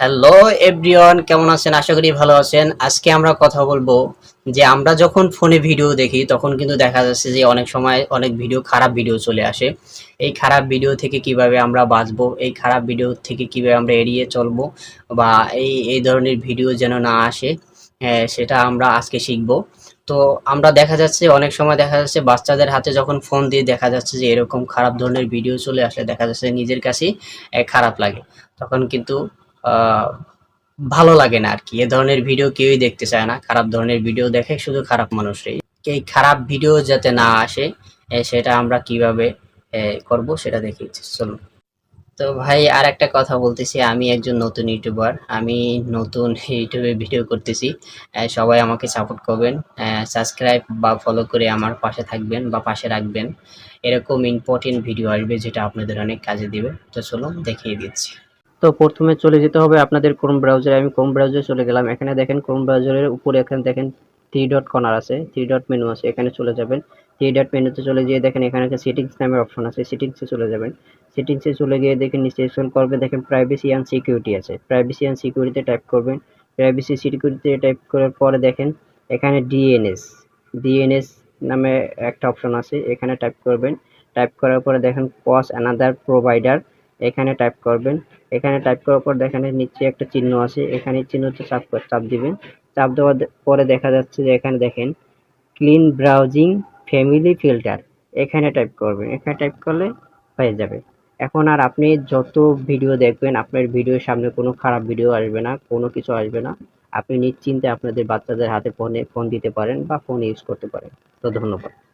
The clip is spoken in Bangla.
হ্যালো এভরিওয়ান কেমন আছেন? আশা করি ভালো আছেন। আজকে আমরা কথা বলব যে আমরা যখন ফোনে ভিডিও দেখি তখন কিন্তু দেখা যাচ্ছে যে অনেক সময় অনেক ভিডিও খারাপ ভিডিও চলে আসে। এই খারাপ ভিডিও থেকে কীভাবে আমরা বাঁচবো? এই খারাপ ভিডিও থেকে কীভাবে আমরা এড়িয়ে চলবো? বা এই এই ধরনের ভিডিও যেন না আসে আহ, সেটা আমরা আজকে শিখব। তো আমরা দেখা যাচ্ছে অনেক সময় দেখা যাচ্ছে বাচ্চাদের হাতে যখন ফোন দিয়ে দেখা যাচ্ছে যে এরকম খারাপ ধরনের ভিডিও চলে আসলে দেখা যাচ্ছে নিজের কাছেই খারাপ লাগে। তখন কিন্তু ভালো লাগে না আর কি এ ধরনের ভিডিও কেউই দেখতে চায় না। খারাপ ধরনের ভিডিও দেখে শুধু খারাপ মানুষই এই খারাপ ভিডিও যাতে না আসে সেটা আমরা কীভাবে করব সেটা দেখিয়েছি চলুন। তো ভাই আর একটা কথা বলতেছি। আমি একজন নতুন ইউটিউবার আমি নতুন ইউটিউবে ভিডিও করতেছি। সবাই আমাকে সাপোর্ট করবেন। সাবস্ক্রাইব বা ফলো করে আমার পাশে থাকবেন বা পাশে রাখবেন। এরকম ইম্পর্টেন্ট ভিডিও আসবে যেটা আপনাদের অনেক কাজে দিবে। তো চলুন দেখিয়ে দিচ্ছি। তো প্রথমে চলে যেতে হবে আপনাদের ক্রোম ব্রাউজারে আমি ক্রোম ব্রাউজারে চলে গেলাম। এখানে দেখেন ক্রোম ব্রাউজারের উপরে এখানে দেখেন থ্রি ডট কর্নার আছে। থ্রি ডট মেনু আছে। এখানে চলে যাবেন। থ্রি ডট মেনুতে চলে গিয়ে দেখেন এখানে একটা সেটিংস নামের অপশন আছে। সেটিংসে চলে যাবেন। সেটিংসে চলে গিয়ে দেখেন নিচে স্ক্রল করবে, দেখেন প্রাইভেসি অ্যান্ড সিকিউরিটি আছে। প্রাইভেসি অ্যান্ড সিকিউরিটিতে টাইপ করবেন। প্রাইভেসি সিকিউরিটিতে টাইপ করার পরে দেখেন এখানে ডিএনএস ডিএনএস নামে একটা অপশন আছে। এখানে টাইপ করবেন। টাইপ করার পরে দেখেন পজ অ্যানাদার প্রোভাইডার এখানে টাইপ করবেন। এখানে টাইপ করার পর দেখেন নিচে একটা চিহ্ন আছে। এখানে চিহ্নতে চাপ চাপ দিবেন। চাপ দেওয়ার পরে দেখা যাচ্ছে যে এখানে দেখেন ক্লিন ব্রাউজিং ফ্যামিলি ফিল্টার এখানে টাইপ করবেন। এখানে টাইপ করলে হয়ে যাবে। এখন আর আপনি যত ভিডিও দেখবেন, আপনার ভিডিওর সামনে কোনো খারাপ ভিডিও আসবে না, কোনো কিছু আসবে না। আপনি নিশ্চিন্তে আপনাদের বাচ্চাদের হাতে ফোনে ফোন দিতে পারেন বা ফোন ইউজ করতে পারেন। তো ধন্যবাদ।